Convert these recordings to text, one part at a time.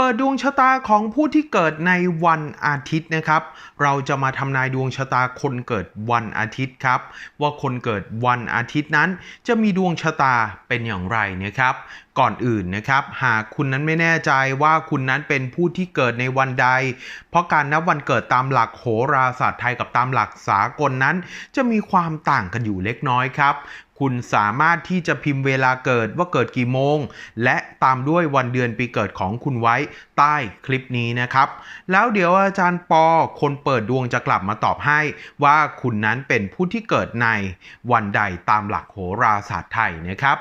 เปิดดวงชะตาของผู้ที่เกิดในวันอาทิตย์นะครับ เราจะมาทำนายดวงชะตาคนเกิดวันอาทิตย์ครับ ว่าคนเกิดวันอาทิตย์นั้น จะมีดวงชะตาเป็นอย่างไรนะครับ ก่อนอื่นนะครับ หากคุณนั้นไม่แน่ใจว่าคุณนั้นเป็นผู้ที่เกิดในวันใด เพราะการนับวันเกิดตามหลักโหราศาสตร์ไทยกับตามหลักสากลนั้น จะมีความต่างกันอยู่เล็กน้อยครับ คุณสามารถที่จะพิมพ์เวลาเกิดว่าเกิดกี่โมง และตามด้วยวันเดือนปีเกิดของคุณไว้ใต้คลิปนี้นะครับ แล้วเดี๋ยวอาจารย์ปอคนเปิดดวงจะกลับมาตอบให้ว่าคุณนั้นเป็นผู้ที่เกิดในวันใดตามหลักโหราศาสตร์ไทยนะครับ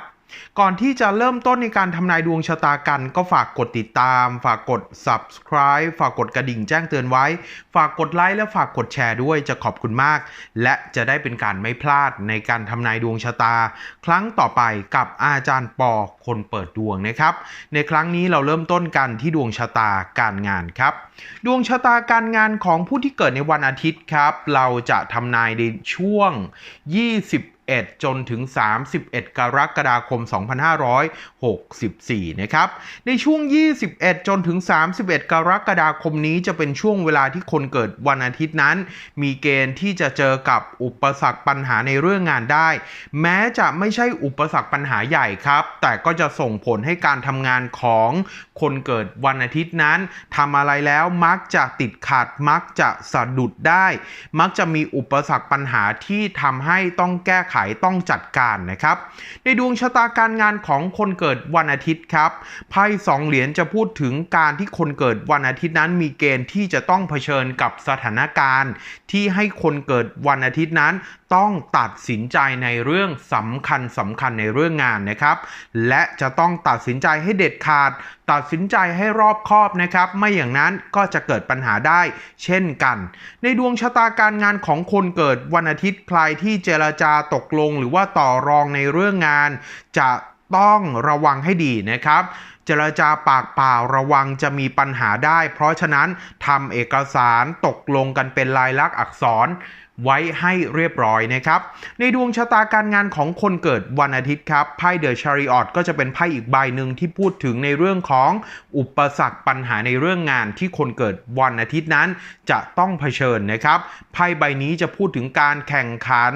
ก่อนที่จะเริ่มต้นในการทำนายดวงชะตากัน ก็ฝากกดติดตาม ฝากกด subscribe ฝากกดกระดิ่งแจ้งเตือนไว้ ฝากกดไลค์และฝากกดแชร์ด้วยจะขอบคุณมาก และจะได้เป็นการไม่พลาดในการทำนายดวงชะตา ครั้งต่อไปกับอาจารย์ปอคนเปิดดวงนะครับ ในครั้งนี้เราเริ่มต้นกันที่ดวงชะตาการงานครับ ดวงชะตาการงานของผู้ที่เกิดในวันอาทิตย์ครับ เราจะทำนายในช่วง 20 จนถึง 31 กรกฎาคม 2564 นะครับ ในช่วง 21 จนถึง 31 กรกฎาคมนี้จะเป็นช่วงเวลาที่คนเกิดวันอาทิตย์นั้น มีเกณฑ์ที่จะเจอกับอุปสรรคปัญหาในเรื่องงานได้ แม้จะไม่ใช่อุปสรรคปัญหาใหญ่ครับ แต่ก็จะส่งผลให้การทำงานของคนเกิดวันอาทิตย์นั้นทำอะไรแล้วมักจะติดขัดมักจะสะดุดได้ มักจะมีอุปสรรคปัญหาที่ทำให้ต้องแก้ไขต้องจัดการนะครับ ในดวงชะตาการงานของคนเกิดวันอาทิตย์ครับไพ่สองเหรียญจะพูดถึงการที่คนเกิดวันอาทิตย์นั้นมีเกณฑ์ที่จะต้องเผชิญกับสถานการณ์ ที่ให้คนเกิดวันอาทิตย์นั้นต้องตัดสินใจในเรื่องสำคัญสำคัญในเรื่องงานนะครับ และจะต้องตัดสินใจให้เด็ดขาด ตัดสินใจให้รอบคอบนะครับ ไม่อย่างนั้นก็จะเกิดปัญหาได้เช่นกัน ในดวงชะตาการงานของคนเกิดวันอาทิตย์ใครที่เจรจาตกลง หรือว่าต่อรองในเรื่องงาน จะต้องระวังให้ดีนะครับเจรจาปากเปล่าระวังจะมีปัญหาได้ เพราะฉะนั้นทำเอกสารตกลงกันเป็นลายลักษณ์อักษร ไว้ให้เรียบร้อยนะครับ ในดวงชะตาการงานของคนเกิดวันอาทิตย์ครับไพ่เดอะชาริออตก็จะเป็นไพ่อีกใบหนึ่งที่พูดถึงในเรื่องของอุปสรรคปัญหาในเรื่องงานที่คนเกิดวันอาทิตย์นั้นจะต้องเผชิญนะครับไพ่ใบนี้จะพูดถึงการแข่งขัน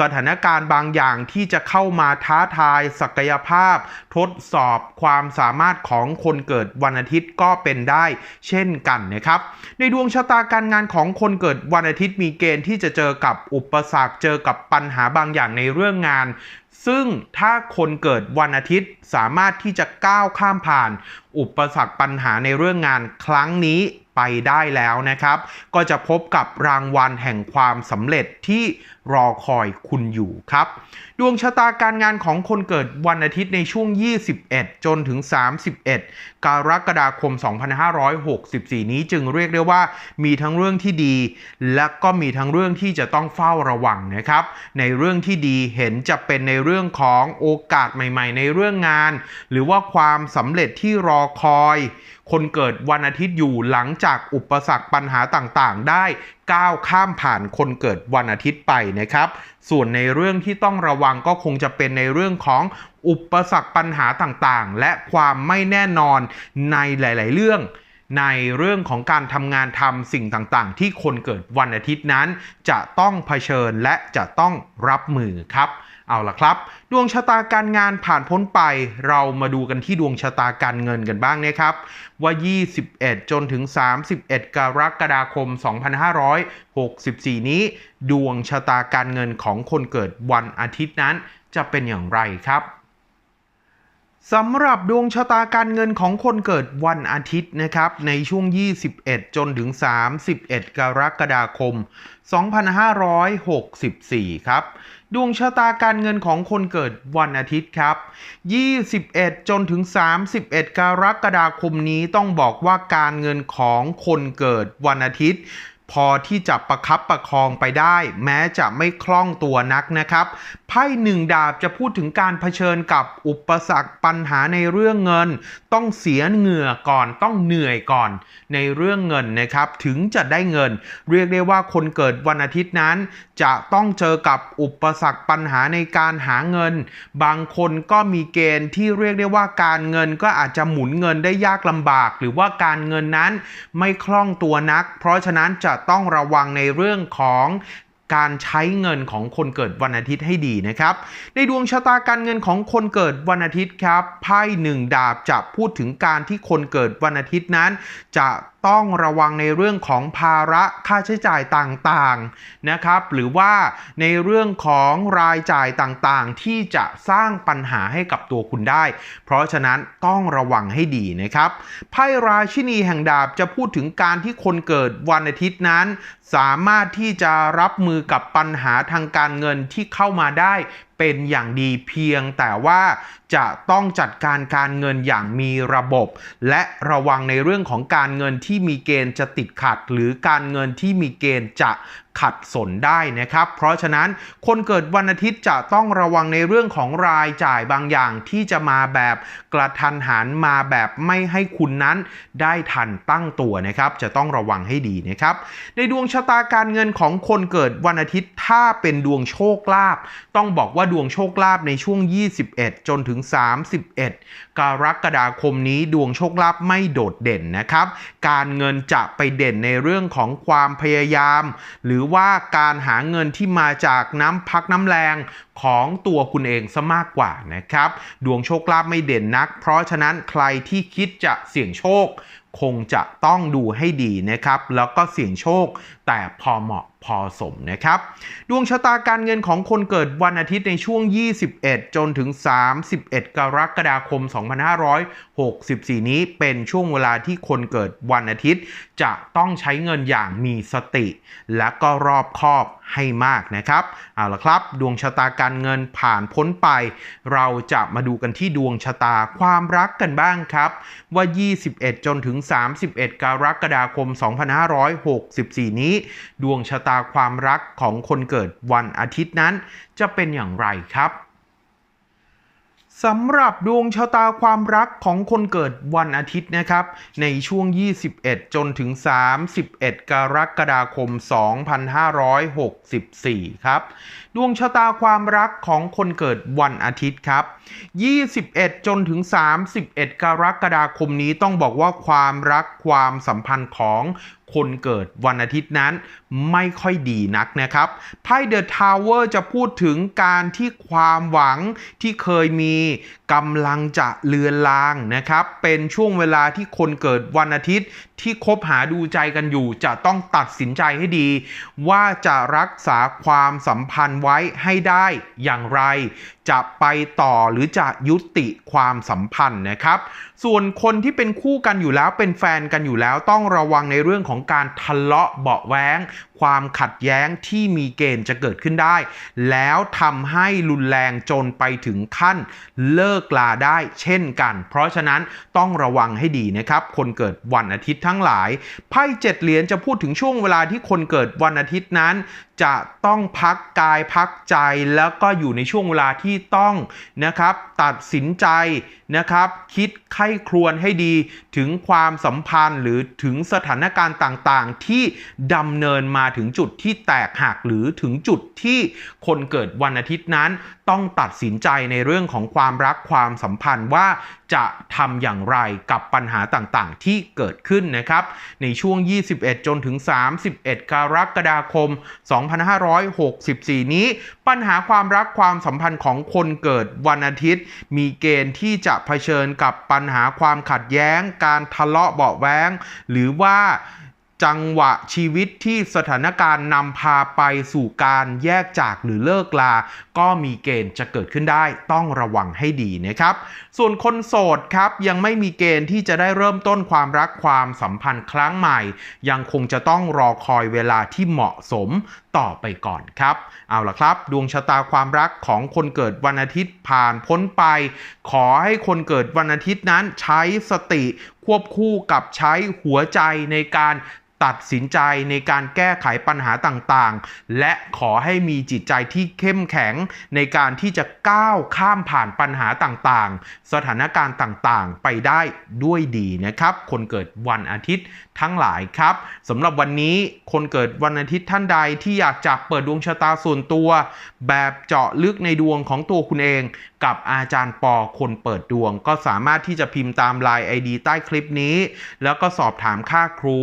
สถานการณ์บางอย่างที่จะเข้ามาท้าทายศักยภาพ ทดสอบความสามารถของคนเกิดวันอาทิตย์ก็เป็นได้ เช่นกันนะครับ ในดวงชะตาการงานของคนเกิดวันอาทิตย์มีเกณฑ์ที่จะจอกับอุปสรรคเจอกับปัญหาบางอย่างในเรื่องงาน ซึ่งถ้าคนเกิดวันอาทิตย์สามารถที่จะก้าวข้ามผ่าน อุปสรรคปัญหาในเรื่องงานครั้งนี้ ไปได้แล้วนะครับ ก็จะพบกับรางวัลแห่งความสำเร็จที่รอคอยคุณอยู่ครับ ดวงชะตาการงานของคนเกิดวันอาทิตย์ในช่วง 21 จนถึง 31 กรกฎาคม 2564 นี้จึงเรียกได้ว่ามีทั้งเรื่องที่ดี และก็มีทั้งเรื่องที่จะต้องเฝ้าระวังนะครับ ในเรื่องที่ดีเห็นจะเป็นในเรื่องของโอกาสใหม่ ๆ ในเรื่องงาน หรือว่าความสำเร็จที่รอคอย คนเกิดวันอาทิตย์อยู่หลังจากอุปสรรคปัญหาต่างๆ ได้ก้าวข้ามผ่านคนเกิดวันอาทิตย์ไปนะครับ ส่วนในเรื่องที่ต้องระวังก็คงจะเป็นในเรื่องของอุปสรรคปัญหาต่างๆ และความไม่แน่นอนในหลาย ๆ เรื่องในเรื่องของการทำงานทำสิ่งต่างๆ ที่คนเกิดวันอาทิตย์นั้น จะต้องเผชิญและจะต้องรับมือครับ เอาล่ะครับ ดวงชะตาการงานผ่านพ้นไป เรามาดูกันที่ดวงชะตาการเงินกันบ้างนะครับ ว่า 21 จนถึง 31 กรกฎาคม 2564 นี้ ดวงชะตาการเงินของคนเกิดวันอาทิตย์นั้นจะเป็นอย่างไรครับ สำหรับดวงชะตาการเงินของคนเกิดวันอาทิตย์นะครับ ในช่วง 21 จนถึง 31 กรกฎาคม 2564 ครับ ดวงชะตาการเงินของคนเกิดวันอาทิตย์ครับ 21 จนถึง 31 กรกฎาคมนี้ต้องบอกว่าการเงินของคนเกิดวันอาทิตย์ พอที่จะประคับประคองไปได้ แม้จะไม่คล่องตัวนักนะครับไพ่หนึ่งดาบจะพูดถึงการเผชิญกับอุปสรรคปัญหาในเรื่องเงิน ต้องเสียเหงื่อก่อนต้องเหนื่อยก่อนในเรื่องเงินนะครับ ถึงจะได้เงิน เรียกได้ว่าคนเกิดวันอาทิตย์นั้น จะต้องเจอกับอุปสรรคปัญหาในการหาเงิน บางคนก็มีเกณฑ์ที่เรียกได้ว่าการเงินก็อาจจะหมุนเงินได้ยากลำบาก หรือว่าการเงินนั้นไม่คล่องตัวนัก เพราะฉะนั้นจะต้องระวังในเรื่องของการใช้เงินของคนเกิดวันอาทิตย์ให้ดีนะครับ ในดวงชะตาการเงินของคนเกิดวันอาทิตย์ครับไพ่หนึ่งดาบจะพูดถึงการที่คนเกิดวันอาทิตย์นั้น จะต้องระวังในเรื่องของภาระค่าใช้จ่ายต่างๆนะครับ หรือว่าในเรื่องของรายจ่ายต่างๆ ที่จะสร้างปัญหาให้กับตัวคุณได้ เพราะฉะนั้นต้องระวังให้ดีนะครับไพ่ราชินีแห่งดาบจะพูดถึงการที่คนเกิดวันอาทิตย์นั้น สามารถที่จะรับมือกับปัญหาทางการเงินที่เข้ามาได้ เป็นอย่างดีเพียงแต่ว่าจะต้องจัดการการเงินอย่างมีระบบ และระวังในเรื่องของการเงินที่มีเกณฑ์จะติดขัด หรือการเงินที่มีเกณฑ์จะขัดสนได้นะครับ เพราะฉะนั้นคนเกิดวันอาทิตย์จะต้องระวังในเรื่องของรายจ่ายบางอย่างที่จะมาแบบกระทันหันมาแบบไม่ให้คุณนั้นได้ทันตั้งตัวนะครับ จะต้องระวังให้ดีนะครับ ในดวงชะตาการเงินของคนเกิดวันอาทิตย์ถ้าเป็นดวงโชคลาภต้องบอกว่าดวงโชคลาภในช่วง 21 จนถึง 31 กรกฎาคมนี้ดวงโชคลาภไม่โดดเด่นนะครับ การเงินจะไปเด่นในเรื่องของความพยายาม หรือือว่าการหาเงินที่มาจากน้ำพักน้ำแรงของตัวคุณเองซะมากกว่านะครับ ดวงโชคลาภไม่เด่นนัก เพราะฉะนั้นใครที่คิดจะเสี่ยงโชค คงจะต้องดูให้ดีนะครับ แล้วก็เสี่ยงโชคแต่พอเหมาะพอสมนะครับ ดวงชะตาการเงินของคนเกิดวันอาทิตย์ในช่วง 21 จนถึง 31 กรกฎาคม 2564 นี้เป็นช่วงเวลาที่คนเกิดวันอาทิตย์ จะต้องใช้เงินอย่างมีสติ และก็รอบคอบให้มากนะครับ เอาละครับ ดวงชะตาการเงินผ่านพ้นไป เราจะมาดูกันที่ดวงชะตาความรักกันบ้างครับ ว่า 21 จนถึง31 กรกฎาคม 2564 นี้ ดวงชะตาความรักของคนเกิดวันอาทิตย์นั้นจะเป็นอย่างไรครับ สำหรับดวงชะตาความรักของคนเกิดวันอาทิตย์นะครับ ในช่วง 21 จนถึง 31 กรกฎาคม 2564 ครับ ดวงชะตาความรักของคนเกิดวันอาทิตย์ครับ 21 จนถึง 31 กรกฎาคมนี้ต้องบอกว่าความรักความสัมพันธ์ของ คนเกิดวันอาทิตย์นั้นไม่ค่อยดีนักนะครับไพ่เดอะทาวเวอร์จะพูดถึงการที่ความหวังที่เคยมีกำลังจะเลือนลางนะครับ เป็นช่วงเวลาที่คนเกิดวันอาทิตย์ที่คบหาดูใจกันอยู่ จะต้องตัดสินใจให้ดี ว่าจะรักษาความสัมพันธ์ไว้ให้ได้อย่างไร จะไปต่อหรือจะยุติความสัมพันธ์นะครับ ส่วนคนที่เป็นคู่กันอยู่แล้วเป็นแฟนกันอยู่แล้วต้องระวังในเรื่องของการทะเลาะเบาแว้ง ความขัดแย้งที่มีเกณฑ์จะเกิดขึ้นได้ แล้วทำให้รุนแรงจนไปถึงขั้นเลิกลาได้เช่นกัน เพราะฉะนั้นต้องระวังให้ดีนะครับ คนเกิดวันอาทิตย์ทั้งหลาย ไพ่เจ็ดเหรียญจะพูดถึงช่วงเวลาที่คนเกิดวันอาทิตย์นั้น จะต้องพักกายพักใจแล้วก็อยู่ในช่วงเวลาที่ต้องนะครับ ตัดสินใจนะครับ คิดไข้ครวญให้ดีถึงความสัมพันธ์หรือถึงสถานการณ์ต่างต่างๆ ที่ดำเนินมาถึงจุดที่แตกหักหรือถึงจุดที่คนเกิดวันอาทิตย์นั้น ต้องตัดสินใจในเรื่องของความรักความสัมพันธ์ว่าจะทำอย่างไรกับปัญหาต่างๆ ที่เกิดขึ้นนะครับ ในช่วง 21 จนถึง 31 กรกฎาคม 2564 นี้ ปัญหาความรักความสัมพันธ์ของคนเกิดวันอาทิตย์ มีเกณฑ์ที่จะเผชิญกับปัญหาความขัดแย้ง การทะเลาะเบาแว้ง หรือว่า จังหวะชีวิตที่สถานการณ์นำพาไปสู่การแยกจากหรือเลิกลา ก็มีเกณฑ์จะเกิดขึ้นได้ต้องระวังให้ดีนะครับ ส่วนคนโสดครับยังไม่มีเกณฑ์ที่จะได้เริ่มต้นความรักความสัมพันธ์ครั้งใหม่ ยังคงจะต้องรอคอยเวลาที่เหมาะสมต่อไปก่อนครับ เอาล่ะครับ ดวงชะตาความรักของคนเกิดวันอาทิตย์ผ่านพ้นไป ขอให้คนเกิดวันอาทิตย์นั้นใช้สติควบคู่กับใช้หัวใจในการ ตัดสินใจในการแก้ไขปัญหาต่างๆ และขอให้มีจิตใจที่เข้มแข็งในการที่จะก้าวข้ามผ่านปัญหาต่างๆ สถานการณ์ต่างๆ ไปได้ด้วยดีนะครับ คนเกิดวันอาทิตย์ ทั้งหลายครับสำหรับวันนี้คนเกิดวันอาทิตย์ท่านใดที่อยากจะเปิดดวงชะตาส่วนตัว แบบเจาะลึกในดวงของตัวคุณเอง กับอาจารย์ปอคนเปิดดวง ก็สามารถที่จะพิมพ์ตาม Line ID ใต้คลิปนี้ แล้วก็สอบถามค่าครู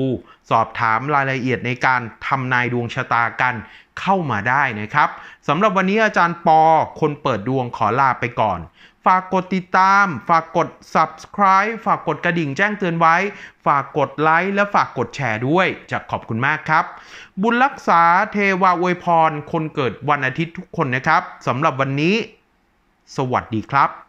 สอบถามรายละเอียดในการทำนายดวงชะตากันเข้ามาได้นะครับสำหรับวันนี้อาจารย์ปอคนเปิดดวงขอลาไปก่อน ฝากกดติดตาม ฝากกด subscribe ฝากกดกระดิ่งแจ้งเตือนไว้ ฝากกดไลค์และฝากกดแชร์ด้วย จะขอบคุณมากครับ บุญรักษาเทวาอวยพร คนเกิดวันอาทิตย์ทุกคนนะครับสำหรับวันนี้ สวัสดีครับ